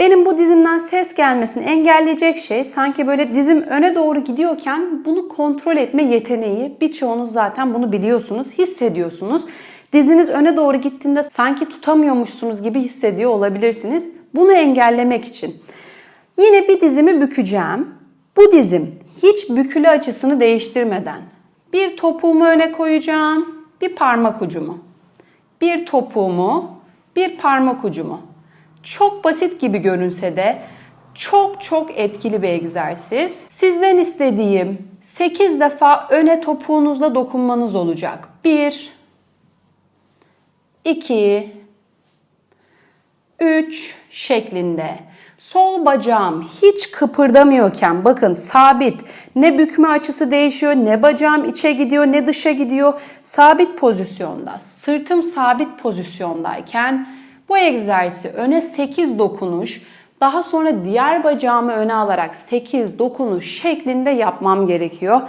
Benim bu dizimden ses gelmesini engelleyecek şey sanki böyle dizim öne doğru gidiyorken bunu kontrol etme yeteneği. Birçoğunuz zaten bunu biliyorsunuz, hissediyorsunuz. Diziniz öne doğru gittiğinde sanki tutamıyormuşsunuz gibi hissediyor olabilirsiniz. Bunu engellemek için. Yine bir dizimi bükeceğim. Bu dizim hiç bükülü açısını değiştirmeden bir topuğumu öne koyacağım, bir parmak ucumu. Bir topuğumu, bir parmak ucumu. Çok basit gibi görünse de çok çok etkili bir egzersiz. Sizden istediğim 8 defa öne topuğunuzla dokunmanız olacak. 1 2 3 şeklinde. Sol bacağım hiç kıpırdamıyorken bakın sabit. Ne bükme açısı değişiyor, ne bacağım içe gidiyor, ne dışa gidiyor. Sabit pozisyonda, sırtım sabit pozisyondayken bu egzersizi öne 8 dokunuş, daha sonra diğer bacağımı öne alarak 8 dokunuş şeklinde yapmam gerekiyor.